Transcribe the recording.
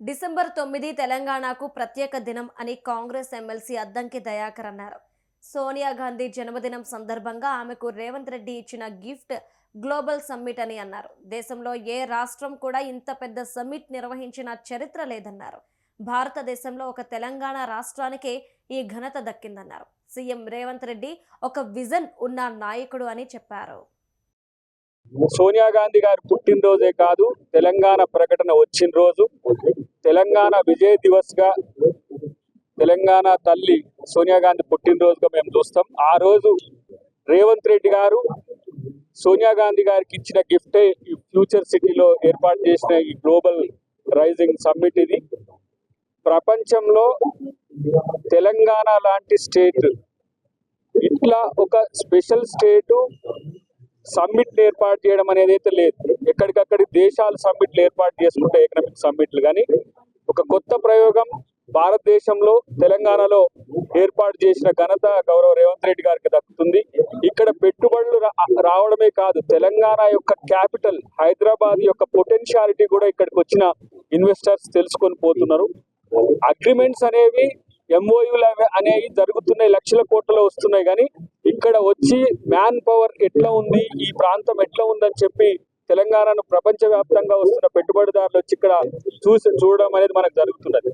December తొమ్మిది తెలంగాణకు ప్రత్యేక దినం అని కాంగ్రెస్ ఎమ్మెల్సీ అద్దంకి దయాకర్ అన్నారు. సోనియా గాంధీ జన్మదినం సందర్భంగా ఆమెకు రేవంత్ రెడ్డి ఇచ్చిన గిఫ్ట్ గ్లోబల్ సమ్మిట్ అని అన్నారు. దేశంలో ఏ రాష్ట్రం కూడా ఇంత పెద్ద సమ్మిట్ నిర్వహించిన చరిత్ర లేదన్నారు. భారతదేశంలో ఒక తెలంగాణ రాష్ట్రానికే ఈ ఘనత దక్కిందన్నారు. సీఎం రేవంత్ రెడ్డి ఒక విజన్ ఉన్న నాయకుడు అని చెప్పారు. సోనియా గాంధీ గారు పుట్టినరోజే కాదు తెలంగాణ ప్రకటన వచ్చిన రోజు తెలంగాణ విజయ్ దివస్గా తెలంగాణ తల్లి సోనియా గాంధీ పుట్టినరోజుగా మేము చూస్తాం. ఆ రోజు రేవంత్ రెడ్డి గారు సోనియా గాంధీ గారికి ఇచ్చిన గిఫ్టే ఈ ఫ్యూచర్ సిటీలో ఏర్పాటు చేసిన ఈ గ్లోబల్ రైజింగ్ సమ్మిట్ ఇది. ప్రపంచంలో తెలంగాణ లాంటి స్టేట్ ఇట్లా ఒక స్పెషల్ స్టేటు సమ్మిట్ ఏర్పాటు చేయడం అనేది అయితే లేదు. ఎక్కడికక్కడి దేశాలు సమ్మిట్లు ఏర్పాటు చేసుకుంటే ఎకనామిక్ సమ్మిట్లు కానీ ఒక కొత్త ప్రయోగం భారతదేశంలో తెలంగాణలో ఏర్పాటు చేసిన ఘనత గౌరవ రేవంత్ రెడ్డి గారికి దక్కుతుంది. ఇక్కడ పెట్టుబడులు రా- రావడమే కాదు తెలంగాణ యొక్క క్యాపిటల్ హైదరాబాద్ యొక్క పొటెన్షియాలిటీ కూడా ఇక్కడికి వచ్చిన ఇన్వెస్టర్స్ తెలుసుకొని పోతున్నారు. అగ్రిమెంట్స్ అనేవి ఎంఓయూలు అనేవి జరుగుతున్నాయి లక్షల కోట్లలో వస్తున్నాయి కానీ ఇక్కడ వచ్చి మ్యాన్ పవర్ ఎట్లా ఉంది ఈ ప్రాంతం ఎట్లా ఉందని చెప్పి తెలంగాణను ప్రపంచవ్యాప్తంగా వస్తున్న పెట్టుబడిదారులు వచ్చి ఇక్కడ చూసి చూడడం అనేది మనకు జరుగుతున్నది.